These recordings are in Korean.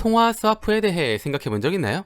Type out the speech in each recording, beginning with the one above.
통화 스와프에 대해 생각해 본 적 있나요?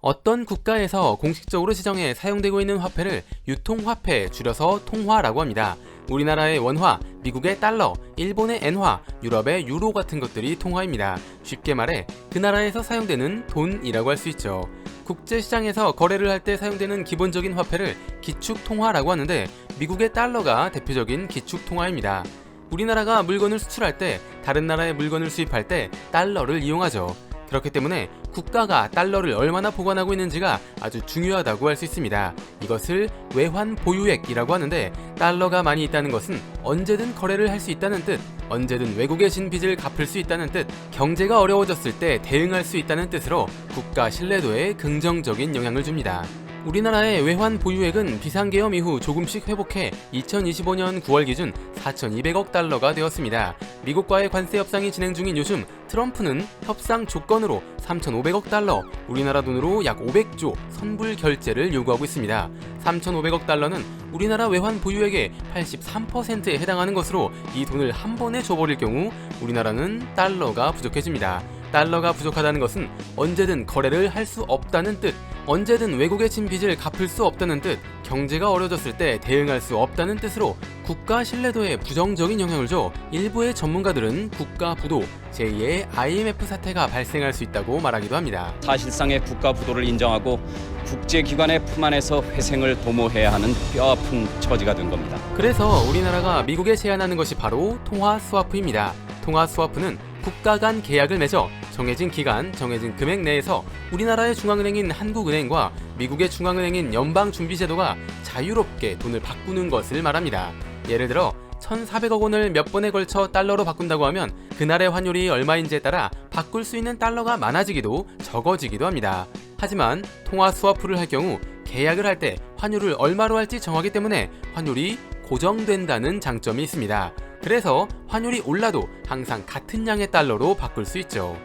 어떤 국가에서 공식적으로 지정해 사용되고 있는 화폐를 유통화폐 줄여서 통화라고 합니다. 우리나라의 원화, 미국의 달러, 일본의 엔화, 유럽의 유로 같은 것들이 통화입니다. 쉽게 말해 그 나라에서 사용되는 돈이라고 할 수 있죠. 국제시장에서 거래를 할 때 사용되는 기본적인 화폐를 기축통화라고 하는데 미국의 달러가 대표적인 기축통화입니다. 우리나라가 물건을 수출할 때 다른 나라의 물건을 수입할 때 달러를 이용하죠. 그렇기 때문에 국가가 달러를 얼마나 보관하고 있는지가 아주 중요하다고 할 수 있습니다. 이것을 외환 보유액이라고 하는데 달러가 많이 있다는 것은 언제든 거래를 할 수 있다는 뜻, 언제든 외국에 진 빚을 갚을 수 있다는 뜻, 경제가 어려워졌을 때 대응할 수 있다는 뜻으로 국가 신뢰도에 긍정적인 영향을 줍니다. 우리나라의 외환 보유액은 비상계엄 이후 조금씩 회복해 2025년 9월 기준 4,200억 달러가 되었습니다. 미국과의 관세 협상이 진행 중인 요즘 트럼프는 협상 조건으로 3,500억 달러, 우리나라 돈으로 약 500조 선불 결제를 요구하고 있습니다. 3,500억 달러는 우리나라 외환 보유액의 83%에 해당하는 것으로 이 돈을 한 번에 줘버릴 경우 우리나라는 달러가 부족해집니다. 달러가 부족하다는 것은 언제든 거래를 할 수 없다는 뜻, 언제든 외국에 진 빚을 갚을 수 없다는 뜻, 경제가 어려졌을 때 대응할 수 없다는 뜻으로 국가 신뢰도에 부정적인 영향을 줘 일부의 전문가들은 국가 부도, 제2의 IMF 사태가 발생할 수 있다고 말하기도 합니다. 사실상의 국가 부도를 인정하고 국제기관의 품 안에서 회생을 도모해야 하는 뼈아픈 처지가 된 겁니다. 그래서 우리나라가 미국에 제안하는 것이 바로 통화 스와프입니다. 통화 스와프는 국가 간 계약을 맺어 정해진 기간, 정해진 금액 내에서 우리나라의 중앙은행인 한국은행과 미국의 중앙은행인 연방준비제도가 자유롭게 돈을 바꾸는 것을 말합니다. 예를 들어 1,400억 원을 몇 번에 걸쳐 달러로 바꾼다고 하면 그날의 환율이 얼마인지에 따라 바꿀 수 있는 달러가 많아지기도 적어지기도 합니다. 하지만 통화 스와프를 할 경우 계약을 할 때 환율을 얼마로 할지 정하기 때문에 환율이 고정된다는 장점이 있습니다. 그래서 환율이 올라도 항상 같은 양의 달러로 바꿀 수 있죠.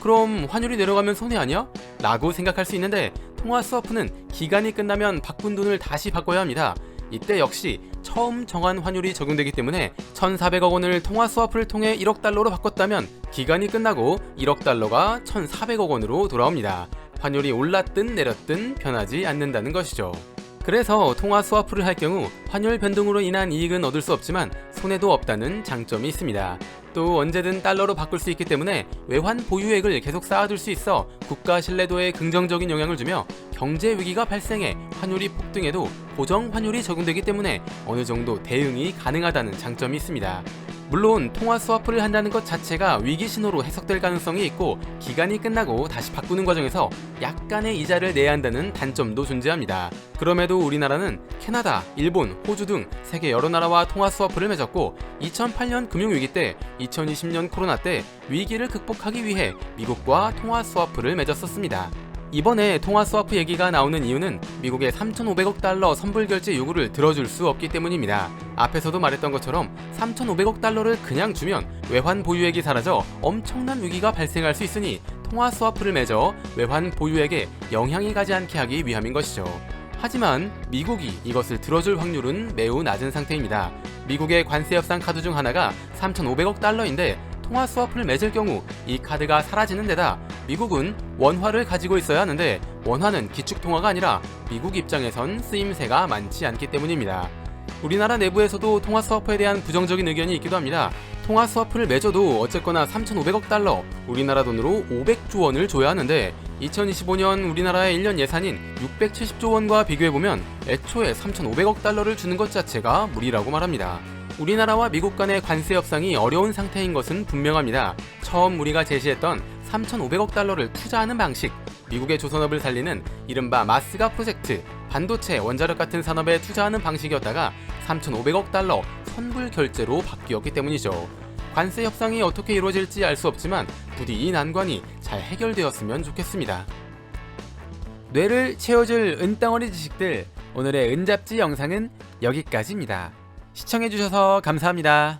그럼 환율이 내려가면 손해 아니야? 라고 생각할 수 있는데 통화 스와프는 기간이 끝나면 바꾼 돈을 다시 바꿔야 합니다. 이때 역시 처음 정한 환율이 적용되기 때문에 1,400억 원을 통화 스와프를 통해 1억 달러로 바꿨다면 기간이 끝나고 1억 달러가 1,400억 원으로 돌아옵니다. 환율이 올랐든 내렸든 변하지 않는다는 것이죠. 그래서 통화 스와프를 할 경우 환율 변동으로 인한 이익은 얻을 수 없지만 손해도 없다는 장점이 있습니다. 또 언제든 달러로 바꿀 수 있기 때문에 외환 보유액을 계속 쌓아둘 수 있어 국가 신뢰도에 긍정적인 영향을 주며 경제 위기가 발생해 환율이 폭등해도 고정 환율이 적용되기 때문에 어느 정도 대응이 가능하다는 장점이 있습니다. 물론 통화 스와프를 한다는 것 자체가 위기 신호로 해석될 가능성이 있고 기간이 끝나고 다시 바꾸는 과정에서 약간의 이자를 내야 한다는 단점도 존재합니다. 그럼에도 우리나라는 캐나다, 일본, 호주 등 세계 여러 나라와 통화 스와프를 맺었고 2008년 금융위기 때 2020년 코로나 때 위기를 극복하기 위해 미국과 통화 스와프를 맺었었습니다. 이번에 통화 스와프 얘기가 나오는 이유는 미국의 3,500억 달러 선불 결제 요구를 들어줄 수 없기 때문입니다. 앞에서도 말했던 것처럼 3,500억 달러를 그냥 주면 외환 보유액이 사라져 엄청난 위기가 발생할 수 있으니 통화 스와프를 맺어 외환 보유액에 영향이 가지 않게 하기 위함인 것이죠. 하지만 미국이 이것을 들어줄 확률은 매우 낮은 상태입니다. 미국의 관세 협상 카드 중 하나가 3,500억 달러인데 통화 스와프를 맺을 경우 이 카드가 사라지는 데다 미국은 원화를 가지고 있어야 하는데 원화는 기축 통화가 아니라 미국 입장에선 쓰임새가 많지 않기 때문입니다. 우리나라 내부에서도 통화 스와프에 대한 부정적인 의견이 있기도 합니다. 통화 스와프를 맺어도 어쨌거나 3,500억 달러, 우리나라 돈으로 500조 원을 줘야 하는데 2025년 우리나라의 1년 예산인 670조 원과 비교해보면 애초에 3,500억 달러를 주는 것 자체가 무리라고 말합니다. 우리나라와 미국 간의 관세 협상이 어려운 상태인 것은 분명합니다. 처음 우리가 제시했던 3,500억 달러를 투자하는 방식, 미국의 조선업을 살리는 이른바 마스가 프로젝트, 반도체, 원자력 같은 산업에 투자하는 방식이었다가 3,500억 달러 선불 결제로 바뀌었기 때문이죠. 관세 협상이 어떻게 이루어질지 알 수 없지만 부디 이 난관이 잘 해결되었으면 좋겠습니다. 뇌를 채워줄 은덩어리 지식들 오늘의 은잡지 영상은 여기까지입니다. 시청해주셔서 감사합니다.